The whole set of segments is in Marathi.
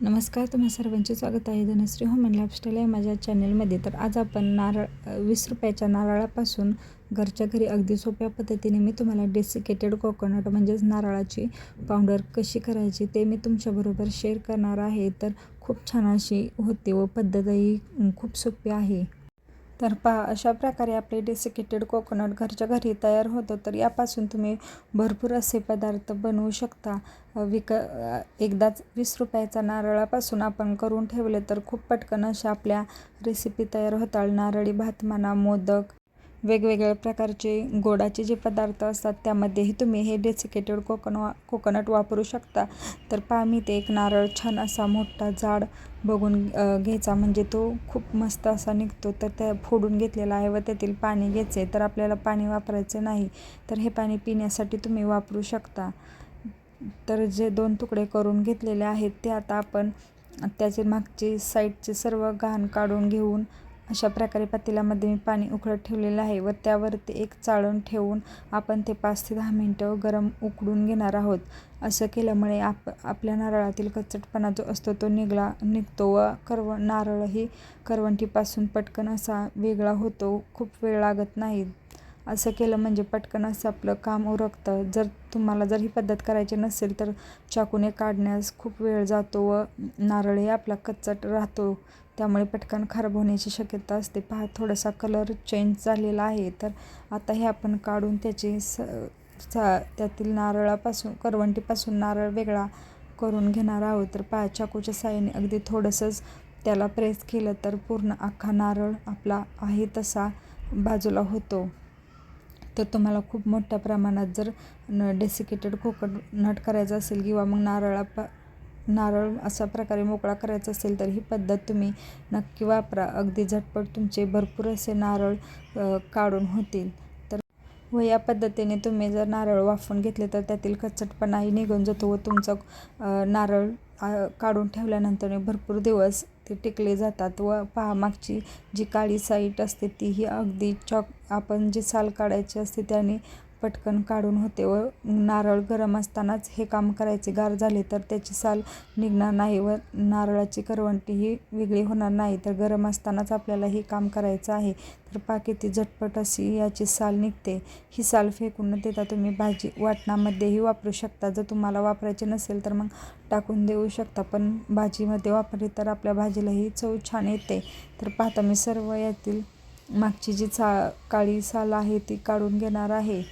नमस्कार तुम्हा सर्वांचे स्वागत आहे. धनश्री होम अँड लाईफस्टाईल या माझ्या चॅनलमध्ये. तर आज आपण नारळ वीस रुपयाच्या नारळापासून घरच्या घरी अगदी सोप्या पद्धतीने मी तुम्हाला डेसिकेटेड कोकोनट म्हणजेच नारळाची पावडर कशी करायची ते मी तुमच्याबरोबर शेअर करणार आहे. तर खूप छान अशी होते व पद्धतही खूप सोपी आहे. तर पहा अशा प्रकारे आपले डेसिकेटेड कोकोनट घरच्या घरी तयार होतं तर यापासून तुम्ही भरपूर असे पदार्थ बनवू शकता. विक एकदाच वीस रुपयाचा नारळापासून आपण करून ठेवले तर खूप पटकन अशा आपल्या रेसिपी तयार होतात नारळी भात म्हणा मोदक वेगवेगळ्या प्रकारचे गोडाचे जे पदार्थ असतात त्यामध्येही तुम्ही हे डेसिकेटेड कोकन वा कोकोनट वापरू शकता. तर पहा मी ते एक नारळ छान असा मोठा जाड बघून घ्यायचा. म्हणजे तो खूप मस्त असा निघतो. तर त्या फोडून घेतलेला आहे व त्यातील पाणी घ्यायचे तर आपल्याला पाणी वापरायचे नाही. तर हे पाणी पिण्यासाठी तुम्ही वापरू शकता. तर जे दोन तुकडे करून घेतलेले आहेत ते आता आपण त्याचे मागचे साईडचे सर्व घाण काढून घेऊन अशा प्रकारे पातेल्यामध्ये मी पाणी उकळत ठेवलेलं आहे व त्यावरती एक चाळण ठेवून आपण ते पाच ते दहा मिनटं गरम उकडून घेणार आहोत. असं केल्यामुळे आप आपल्या नारळातील कचटपणा जो असतो तो निघला निघतो व करव नारळही करवंटीपासून पटकन असा वेगळा होतो. खूप वेळ लागत नाही. असं केलं म्हणजे पटकन असं आपलं काम उरकतं. जर तुम्हाला जर ही पद्धत करायची नसेल तर चाकूने काढण्यास खूप वेळ जातो व नारळही आपला कच्चट राहतो. त्यामुळे पटकन खराब होण्याची शक्यता असते. पहा थोडासा कलर चेंज झालेला आहे. तर आता हे आपण काढून त्याचे स सा त्यातील नारळापासून करवंटीपासून नारळ वेगळा करून घेणार आहोत. तर पहा चाकूच्या साह्याने अगदी थोडंसंच त्याला प्रेस केलं तर पूर्ण अख्खा नारळ आपला आहे तसा बाजूला होतो. तर तुम्हाला खूप मोठ्या प्रमाणात जर न डेसिकेटेड कोकोनट करायचं असेल किंवा मग नारळा प नारळ अशा प्रकारे मोकळा करायचा असेल तर ही पद्धत तुम्ही नक्की वापरा. अगदी झटपट तुमचे भरपूर असे नारळ काढून होतील. तर व या पद्धतीने तुम्ही जर नारळ वाफून घेतले तर त्यातील कचटपणाही निघून जातो व तुमचं नारळ काढून ठेवल्यानंतर भरपूर दिवस ते टिकले जातात व पहा मागची जी काळी साईट असते तीही अगदी चॉक आपण जी साल काढायची असते त्याने पटकन काढून होते व नारळ गरम असतानाच हे काम करायचे. गार झाले तर त्याची साल निघणार नाही व नारळाची करवंटी ही वेगळी होणार नाही. तर गरम असतानाच आपल्याला हे काम करायचं आहे. तर पाकिती झटपट अशी याची साल निघते. ही साल फेकून न देता तुम्ही भाजी वाटणामध्येही वापरू शकता. जर तुम्हाला वापरायचे नसेल तर मग टाकून देऊ शकता. पण भाजीमध्ये वापरली तर आपल्या भाजीलाही चव छान येते. तर पाहता मी सर्व यातील मागची जी चा काळी साल आहे ती काढून घेणार आहे.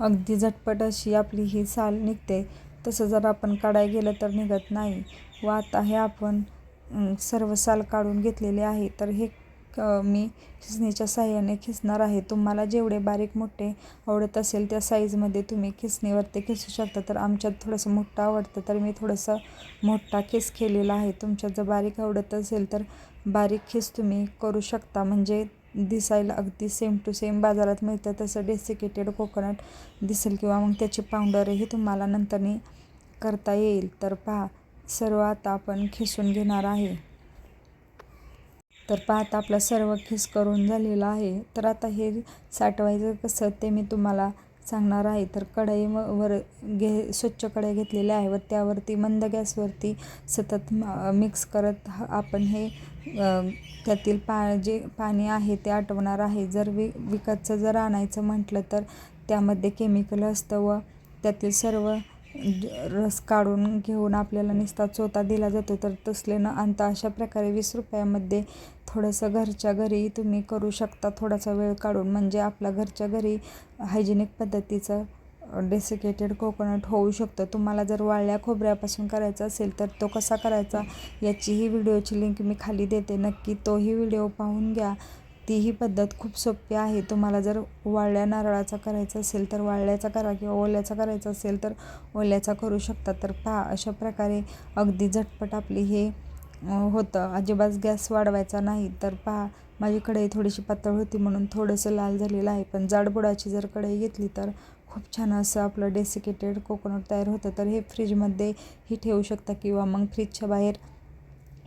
अगदी झटपट अशी आपली ही साल निघते. तसं जर आपण काढाय गेलं तर निघत नाही. व आता हे आपण सर्व साल काढून घेतलेले आहे. तर हे क- मी खिसणीच्या साह्याने खिसणार आहे. तुम्हाला जेवढे बारीक मोठे आवडत असेल त्या साईजमध्ये तुम्ही खिसणीवरती खिसू शकता. तर आमच्यात थोडंसं मोठं आवडतं. तर मी थोडंसं मोठा खिस केलेला आहे. तुमच्यात जर बारीक आवडत असेल तर बारीक खिस तुम्ही करू शकता. म्हणजे दिसायला अगदी सेम टू सेम बाजारात मिळतं. तसं डेसिकेटेड कोकोनट दिसेल किंवा मग त्याची पावडरही तुम्हाला नंतरनी करता येईल. तर पहा सर्व आता आपण खिसून घेणार आहे. तर पाहता आपला सर्व खिस करून झालेला आहे. तर आता हे साठवायचं कसं ते मी तुम्हाला सांगणार आहे तर कढई वर घे स्वच्छ कढई घेतलेली आहे व त्यावरती मंद गॅसवरती सतत मिक्स करत आपण हे त्यातील पा जे पाणी आहे ते आटवणार आहे. जर वि विकतचं जर आणायचं म्हटलं तर त्यामध्ये केमिकल असतं व त्यातील सर्व रस काढून घेऊन आपल्याला नुसता चोता दिला जातो तर तसले न आणता अशा प्रकारे वीस रुपयामध्ये थोडंसं घरच्या घरी तुम्ही करू शकता थोडासा वेळ काढून. म्हणजे आपल्या घरच्या घरी हायजेनिक पद्धतीचं डेसिकेटेड कोकोनट होऊ शकतं. तुम्हाला जर वाळल्या खोबऱ्यापासून करायचा असेल तर तो कसा करायचा याचीही व्हिडिओची लिंक मी खाली देते. नक्की तोही व्हिडिओ पाहून घ्या. तीही पद्धत खूप सोपी आहे. तुम्हाला जर वाळल्या नारळाचा करायचा असेल तर वाळल्याचा करा किंवा ओल्याचा करायचा असेल तर ओल्याचा करू शकता. तर पहा अशा प्रकारे अगदी झटपट आपली हे होतं. अजिबात गॅस वाढवायचा नाही. तर पहा माझी कढई थोडीशी पातळ होती म्हणून थोडंसं लाल झालेलं आहे. पण जाडबुडाची जर कढई घेतली तर खूप छान असं आपलं डेसिकेटेड कोकोनट तयार होतं. तर हे फ्रीजमध्ये ही ठेवू शकता किंवा मग फ्रीजच्या बाहेर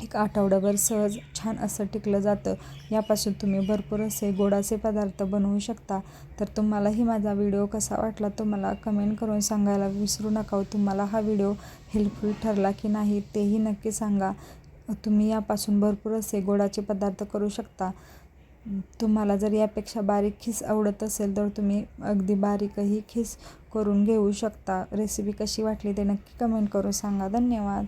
एक आठवड्याभर सहज छान असं टिकलं जातं. यापासून तुम्ही भरपूर असे गोडाचे पदार्थ बनवू शकता. तर तुम्हालाही माझा व्हिडिओ कसा वाटला तो मला कमेंट करून सांगायला विसरू नका हो. तुम्हाला हा व्हिडिओ हेल्पफुल ठरला की नाही तेही नक्की सांगा. तुम्ही यापासून भरपूर असे गोडाचे पदार्थ करू शकता. तुम्हाला जर यापेक्षा बारीक खीस आवडत असेल तर तुम्ही अगदी बारीकही खीस करून घेऊ शकता. रेसिपी कशी वाटली ते नक्की कमेंट करून सांगा. धन्यवाद.